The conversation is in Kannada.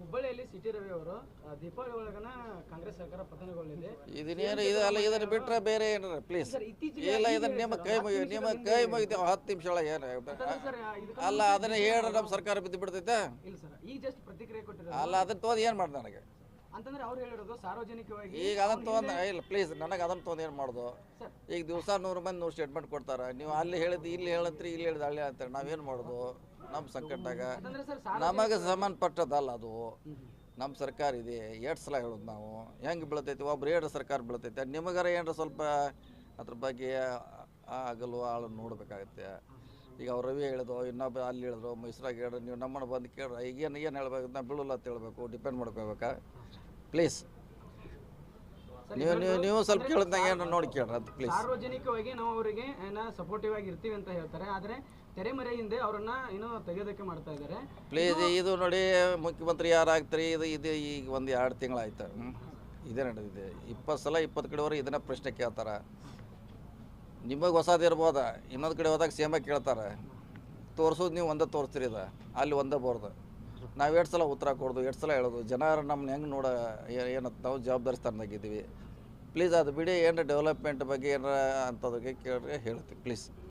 ಹುಬ್ಬಳ್ಳಿಯಲ್ಲಿ ಸಿಟಿ ರವಿ ಅವರು ದೀಪಾವಳಿ ಒಳಗನ ಕಾಂಗ್ರೆಸ್ ಸರ್ಕಾರ ಪತನಗೊಳ್ಳಿದೆ. ಇದನ್ನೇನು ಇದು ಅಲ್ಲ ಇದನ್ನು ಬಿಟ್ಟರೆ ಬೇರೆ ಏನಾರ ಪ್ಲೀಸ್ ಇಲ್ಲ ಇದನ್ನು ನಿಮ್ಮ ಕೈ ಮುಗಿ ನಿಮ್ಮ ಕೈ ಮುಗಿತೀವಿ ಹತ್ತು ನಿಮಿಷ ಒಳಗೆ ಏನು ಅಲ್ಲ ಅದನ್ನ ಹೇಳ ನಮ್ಮ ಸರ್ಕಾರ ಬಿದ್ದು ಬಿಡ್ತೈತೆ? ಇಲ್ಲ ಸರ್ ಈಗ ಜಸ್ಟ್ ಪ್ರತಿಕ್ರಿಯೆ ಕೊಟ್ಟಿರೋದು. ಅಲ್ಲ ಅದನ್ನ ತೋದ್ ಏನು ಮಾಡ್ದೆ ನನಗೆ? ಅಂತಂದ್ರೆ ಅವ್ರು ಹೇಳಿರೋದು ಸಾರ್ವಜನಿಕವಾಗಿ ಈಗ ಅದನ್ನ ತೊಗೊಂಡು ಇಲ್ಲ ಪ್ಲೀಸ್ ನನಗೆ ಅದನ್ನ ತೊಗೊಂಡು ಏನು ಮಾಡೋದು? ಈಗ ದಿವಸ ನೂರು ಮಂದಿ ನೂರು ಸ್ಟೇಟ್ಮೆಂಟ್ ಕೊಡ್ತಾರೆ. ನೀವು ಅಲ್ಲಿ ಹೇಳಿದ್ದು ಇಲ್ಲಿ ಹೇಳತ್ರಿ ಇಲ್ಲಿ ಹೇಳಿದ ಅಲ್ಲಿ ಹೇಳ್ತಾರೆ ನಾವೇನು ಮಾಡೋದು? ನಮ್ಮ ಸಂಕಟದಾಗ. ನಮಗೆ ಸಂಬಂಧಪಟ್ಟದಲ್ಲ ಅದು. ನಮ್ಮ ಸರ್ಕಾರ ಇದೆ ಎರಡು ಸಲ ಹೇಳೋದು ನಾವು. ಹೆಂಗೆ ಬೀಳ್ತೈತಿ? ಒಬ್ರು ಎರಡು ಸರ್ಕಾರ ಬೀಳ್ತೈತೆ. ನಿಮಗಾರ ಏನಾರ ಸ್ವಲ್ಪ ಅದ್ರ ಬಗ್ಗೆ ಆಗಲು ಆಳು ನೋಡಬೇಕಾಗತ್ತೆ. ಈಗ ಅವ್ರು ರವಿ ಹೇಳಿದ್ರು ಇನ್ನೊಬ್ಬ ಅಲ್ಲಿ ಹೇಳಿದ್ರು ಮೈಸೂರಾಗ ಹೇಳಿದ್ರು ನೀವು ನಮ್ಮನ್ನು ಬಂದು ಕೇಳ್ರಿ. ಈಗೇನು ಏನು ಹೇಳಬೇಕು ಹೇಳ್ಬೇಕು ನಾ ಬೀಳಲ್ಲ ಅಂತ ಹೇಳ್ಬೇಕು. ಡಿಪೆಂಡ್ ಮಾಡ್ಕೋಬೇಕಾ ಪ್ಲೀಸ್ ನೀವು ನೀವು ನೀವು ಸ್ವಲ್ಪ ಕೇಳಿದಂಗೆ ಏನು ನೋಡಿ ಕೇಳ್ರಿ ಅದು ಪ್ಲೀಸ್ ಸಾರ್ವಜನಿಕವಾಗಿ ನಾವು ಅವರಿಗೆ ಏನ ಸಪೋರ್ಟಿವ್ ಆಗಿ ಇರ್ತೀವಿ ಅಂತ ಹೇಳ್ತಾರೆ. ಆದ್ರೆ ತೆರೆಮರೆ ಹಿಂದೆ ಅವರನ್ನ ಏನೋ ತೆಗೆಯೋದಕ್ಕೆ ಮಾಡ್ತಾ ಇದ್ದಾರೆ. ಪ್ಲೀಸ್ ಇದು ನೋಡಿ ಮುಖ್ಯಮಂತ್ರಿ ಯಾರು ಆಗ್ತಾರೆ ಇದು ಇದು ಈಗ ಒಂದು ಎರಡು ತಿಂಗಳಾಯ್ತು. ಇದೇ ನಡೆದಿದೆ. ಇಪ್ಪತ್ತು ಸಲ ಇಪ್ಪತ್ತು ಕಡೆವರೆಗೆ ಇದನ್ನ ಪ್ರಶ್ನೆ ಕೇಳ್ತಾರೆ. ನಿಮಗೆ ಹೊಸದು ಇರ್ಬೋದ? ಇನ್ನೊಂದು ಕಡೆ ಹೋದಾಗ ಸೇಮ ಕೇಳ್ತಾರೆ. ತೋರಿಸೋದು ನೀವು ಒಂದೇ ತೋರಿಸ್ತೀರಿ ಇದು. ಅಲ್ಲಿ ಒಂದೇ ಬೋರ್ದು. ನಾವು ಎರಡು ಸಲ ಉತ್ತರ ಕೊಡೋದು, ಎರಡು ಸಲ ಹೇಳೋದು. ಜನ ನಮ್ಮನ್ನ ಹೆಂಗೆ ನೋಡ ಏನಂತ ನಾವು ಜವಾಬ್ದಾರಿ ಸ್ಥಾನದಾಗಿದ್ದೀವಿ ಪ್ಲೀಸ್ ಅದು ಬಿಡಿ ಏನು ಡೆವಲಪ್ಮೆಂಟ್ ಬಗ್ಗೆ ಏನಾರ ಅಂಥದಕ್ಕೆ ಕೇಳ್ರಿ, ಹೇಳ್ತೀವಿ. ಪ್ಲೀಸ್